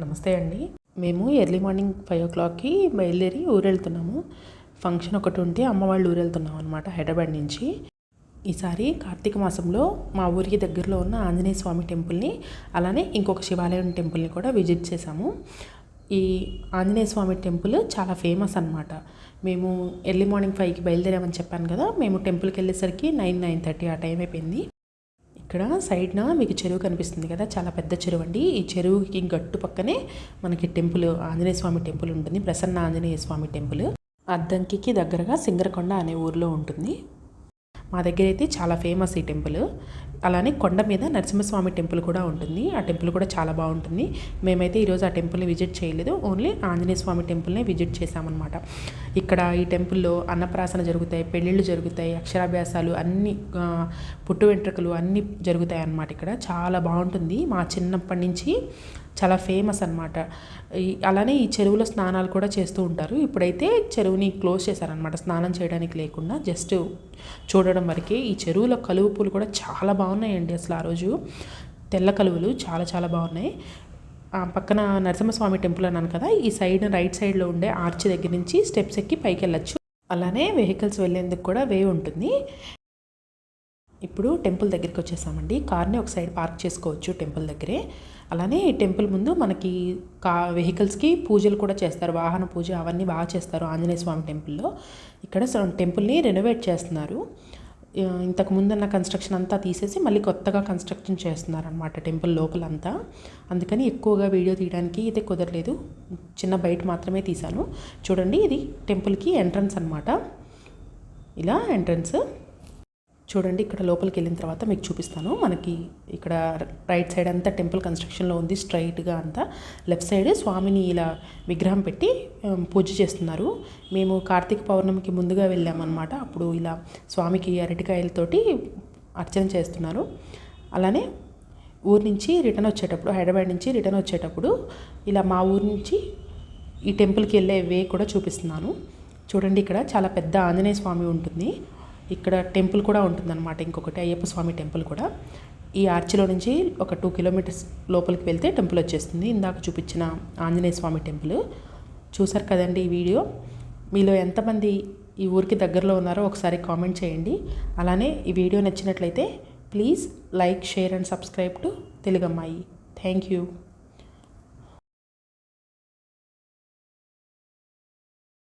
నమస్తే అండి. మేము ఎర్లీ మార్నింగ్ ఫైవ్ ఓ క్లాక్కి బయలుదేరి ఊరెళ్తున్నాము. వెళ్తున్నాము ఫంక్షన్ ఒకటి ఉంటే అమ్మ వాళ్ళు ఊరు వెళ్తున్నాం అనమాట హైదరాబాద్ నుంచి. ఈసారి కార్తీక మాసంలో మా ఊరికి దగ్గరలో ఉన్న ఆంజనేయ స్వామి టెంపుల్ని అలానే ఇంకొక శివాలయం టెంపుల్ని కూడా విజిట్ చేశాము. ఈ ఆంజనేయ స్వామి టెంపుల్ చాలా ఫేమస్ అనమాట మేము ఎర్లీ మార్నింగ్ ఫైవ్కి బయలుదేరామని చెప్పాను కదా మేము టెంపుల్కి వెళ్ళేసరికి నైన్ నైన్ థర్టీ ఆ టైం అయిపోయింది. ఇక్కడ సైడ్న మీకు చెరువు కనిపిస్తుంది కదా చాలా పెద్ద చెరువు అండి. ఈ చెరువుకి గట్టు పక్కనే మనకి టెంపుల్ ఆంజనేయ స్వామి టెంపుల్ ఉంటుంది. ప్రసన్న ఆంజనేయ స్వామి టెంపుల్. అద్దంకికి దగ్గరగా సింగరకొండ అనే ఊర్లో ఉంటుంది. మా దగ్గర అయితే చాలా ఫేమస్ ఈ టెంపుల్. అలానే కొండ మీద నరసింహస్వామి టెంపుల్ కూడా ఉంటుంది. ఆ టెంపుల్ కూడా చాలా బాగుంటుంది. మేమైతే ఈరోజు ఆ టెంపుల్ని విజిట్ చేయలేదు. ఓన్లీ ఆంజనేయ స్వామి టెంపుల్నే విజిట్ చేశామన్నమాట. ఇక్కడ ఈ టెంపుల్లో అన్నప్రాసన జరుగుతాయి పెళ్ళిళ్ళు జరుగుతాయి అక్షరాభ్యాసాలు అన్ని పుట్టు వెంట్రుకలు అన్నీ జరుగుతాయి అన్నమాట ఇక్కడ. చాలా బాగుంటుంది. మా చిన్నప్పటి నుంచి చాలా ఫేమస్ అనమాట అలానే ఈ చెరువులో స్నానాలు కూడా చేస్తూ ఉంటారు. ఇప్పుడైతే చెరువుని క్లోజ్ చేశారనమాట స్నానం చేయడానికి లేకుండా జస్ట్ చూడడం వరకే ఈ చెరువులో కలువ పూలు కూడా చాలా బాగున్నాయండి అసలు ఆ రోజు. తెల్ల కలువలు చాలా చాలా బాగున్నాయి. పక్కన నరసింహస్వామి టెంపుల్ అన్నాను కదా ఈ సైడ్ రైట్ సైడ్లో ఉండే ఆర్చ్ దగ్గర నుంచి స్టెప్స్ ఎక్కి పైకి వెళ్ళచ్చు. అలానే వెహికల్స్ వెళ్ళేందుకు కూడా వే ఉంటుంది. ఇప్పుడు టెంపుల్ దగ్గరికి వచ్చేసామండి. కార్ని ఒక సైడ్ పార్క్ చేసుకోవచ్చు టెంపుల్ దగ్గరే. అలానే టెంపుల్ ముందు మనకి కా వెహికల్స్కి పూజలు కూడా చేస్తారు. వాహన పూజ అవన్నీ బాగా చేస్తారు ఆంజనేయ స్వామి టెంపుల్లో. ఇక్కడ టెంపుల్ని రెనోవేట్ చేస్తున్నారు. ఇంతకు ముందున్న కన్స్ట్రక్షన్ అంతా తీసేసి మళ్ళీ కొత్తగా కన్స్ట్రక్షన్ చేస్తున్నారనమాట టెంపుల్ లోపలంతా. అందుకని ఎక్కువగా వీడియో తీయడానికి అయితే కుదరలేదు. చిన్న బయట మాత్రమే తీశాను. చూడండి ఇది టెంపుల్కి ఎంట్రన్స్ అనమాట ఇలా ఎంట్రన్స్ చూడండి ఇక్కడ లోపలికి వెళ్ళిన తర్వాత మీకు చూపిస్తాను. మనకి ఇక్కడ రైట్ సైడ్ అంతా టెంపుల్ కన్స్ట్రక్షన్లో ఉంది స్ట్రైట్గా అంతా. లెఫ్ట్ సైడ్ స్వామిని ఇలా విగ్రహం పెట్టి పూజ చేస్తున్నారు. మేము కార్తీక పౌర్ణమికి ముందుగా వెళ్ళామన్నమాట. అప్పుడు ఇలా స్వామికి అరటికాయలతోటి అర్చన చేస్తున్నారు. అలానే ఊరు నుంచి రిటర్న్ వచ్చేటప్పుడు హైదరాబాద్ నుంచి రిటర్న్ వచ్చేటప్పుడు ఇలా మా ఊరు నుంచి ఈ టెంపుల్కి వెళ్ళే వే కూడా చూపిస్తున్నాను. చూడండి ఇక్కడ చాలా పెద్ద ఆంజనేయ స్వామి ఉంటుంది. ఇక్కడ టెంపుల్ కూడా ఉంటుందన్నమాట. ఇంకొకటి అయ్యప్ప స్వామి టెంపుల్ కూడా. ఈ ఆర్చిలో నుంచి ఒక టూ కిలోమీటర్స్ లోపలికి వెళ్తే టెంపుల్ వచ్చేస్తుంది. ఇందాక చూపించిన ఆంజనేయ స్వామి టెంపుల్. చూసారు కదండి ఈ వీడియో? మీలో ఎంతమంది ఈ ఊరికి దగ్గరలో ఉన్నారో ఒకసారి కామెంట్ చేయండి. అలానే ఈ వీడియో నచ్చినట్లయితే please like share and subscribe to Telugammayi. Thank you.